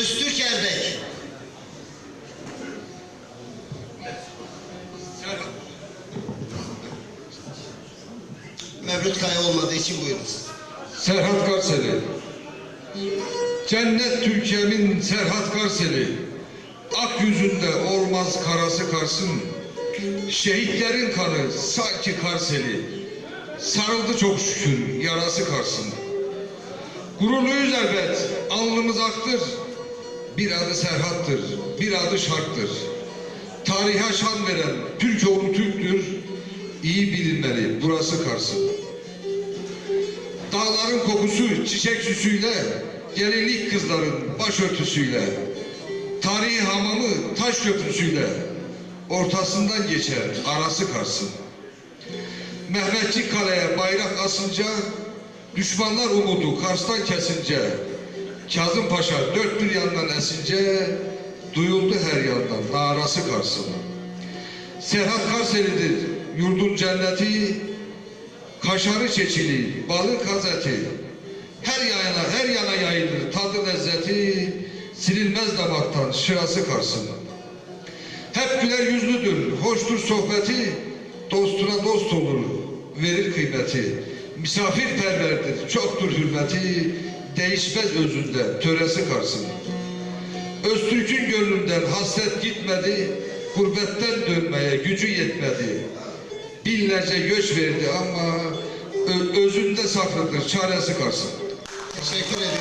Öztürk Erbek. Mevlüt Kaya olmadığı için buyurunuz. Serhat Karseli. Cennet Türkiye'min Serhat Karseli. Ak yüzünde olmaz karası karsın. Şehitlerin kanı sanki Karseli. Sarıldı çok şükür yarası karsın. Gururluyuz elbet, alnımız aktır. Bir adı Serhat'tır, bir adı Şark'tır. Tarihe şan veren Türk oğlu Türk'tür. İyi bilinmeli burası Kars'ın. Dağların kokusu çiçek süsüyle, gelinlik kızların başörtüsüyle, tarihi hamamı taş köprüsüyle, ortasından geçer arası karsın. Mehmetçik Kale'ye bayrak asınca, düşmanlar umudu Kars'tan kesince, Kazım Paşa dört bir yandan esince, duyuldu her yandan narası Kars'ın. Serhat Karseli'dir yurdun cenneti, kaşarı çeçili, balık hazeti, her yana her yana yayılır tadı lezzeti, silinmez damaktan şırası karsın. Hep güler yüzlüdür, hoştur sohbeti, dostuna dost olur, verir kıymeti. Misafirperverdir, çoktur hürmeti, değişmez özünde, töresi karsın. Öztürk'ün gönlünden hasret gitmedi, gurbetten dönmeye gücü yetmedi. Binlerce göç verdi ama özünde saklıdır, çaresi kalsın. Teşekkür ediyorum.